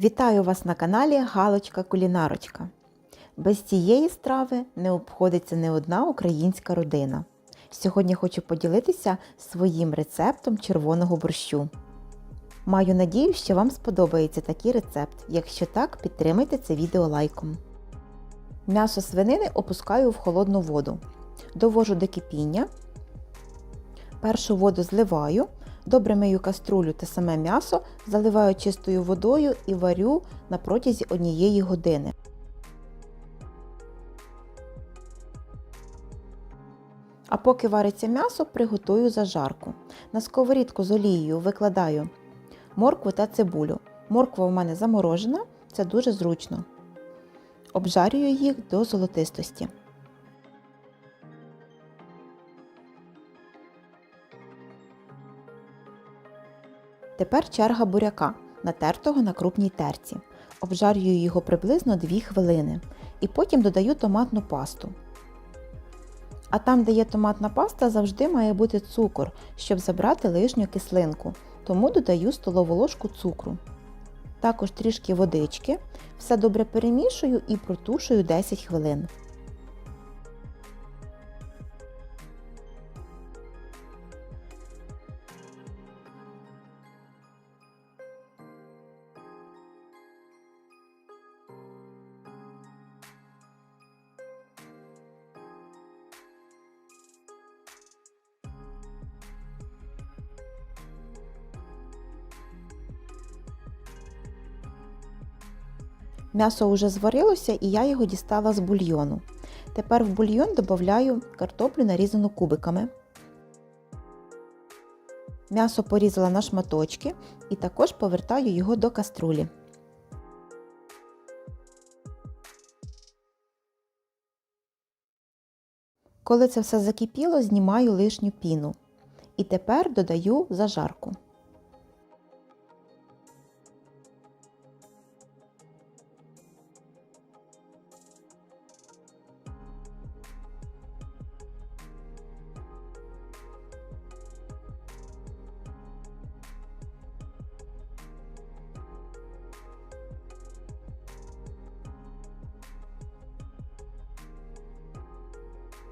Вітаю вас на каналі Галочка Кулінарочка. Без цієї страви не обходиться не одна українська родина. Сьогодні хочу поділитися своїм рецептом червоного борщу. Маю надію, що вам сподобається такий рецепт. Якщо так, підтримайте це відео лайком. М'ясо свинини опускаю в холодну воду. Довожу до кипіння. Першу воду зливаю. Добре мию каструлю та саме м'ясо, заливаю чистою водою і варю на протязі однієї години. А поки вариться м'ясо, приготую зажарку. На сковорідку з олією викладаю моркву та цибулю. Морква у мене заморожена, це дуже зручно. Обжарюю їх до золотистості. Тепер черга буряка, натертого на крупній терці. Обжарюю його приблизно 2 хвилини і потім додаю томатну пасту. А там, де є томатна паста, завжди має бути цукор, щоб забрати лишню кислинку, тому додаю столову ложку цукру. Також трішки водички, все добре перемішую і протушую 10 хвилин. М'ясо вже зварилося і я його дістала з бульйону. Тепер в бульйон додаю картоплю нарізану кубиками. М'ясо порізала на шматочки і також повертаю його до каструлі. Коли це все закипіло, знімаю лишню піну. І тепер додаю зажарку.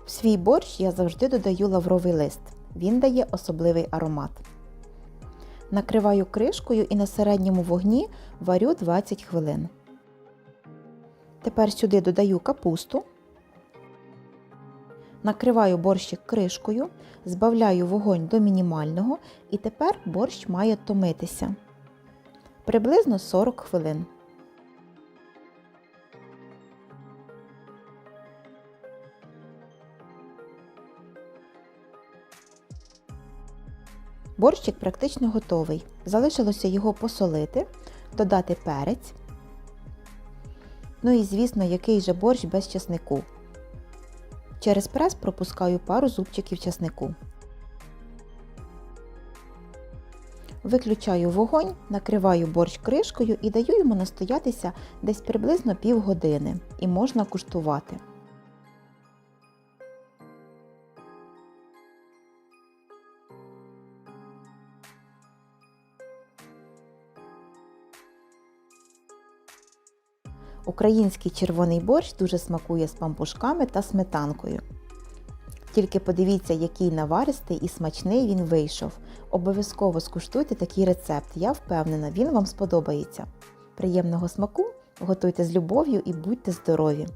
В свій борщ я завжди додаю лавровий лист. Він дає особливий аромат. Накриваю кришкою і на середньому вогні варю 20 хвилин. Тепер сюди додаю капусту. Накриваю борщик кришкою, збавляю вогонь до мінімального і тепер борщ має томитися приблизно 40 хвилин. Борщик практично готовий. Залишилося його посолити, додати перець. Ну і, звісно, який же борщ без часнику. Через прес пропускаю пару зубчиків часнику. Виключаю вогонь, накриваю борщ кришкою і даю йому настоятися десь приблизно півгодини і можна куштувати. Український червоний борщ дуже смакує з пампушками та сметанкою. Тільки подивіться, який наваристий і смачний він вийшов. Обов'язково скуштуйте такий рецепт, я впевнена, він вам сподобається. Приємного смаку, готуйте з любов'ю і будьте здорові!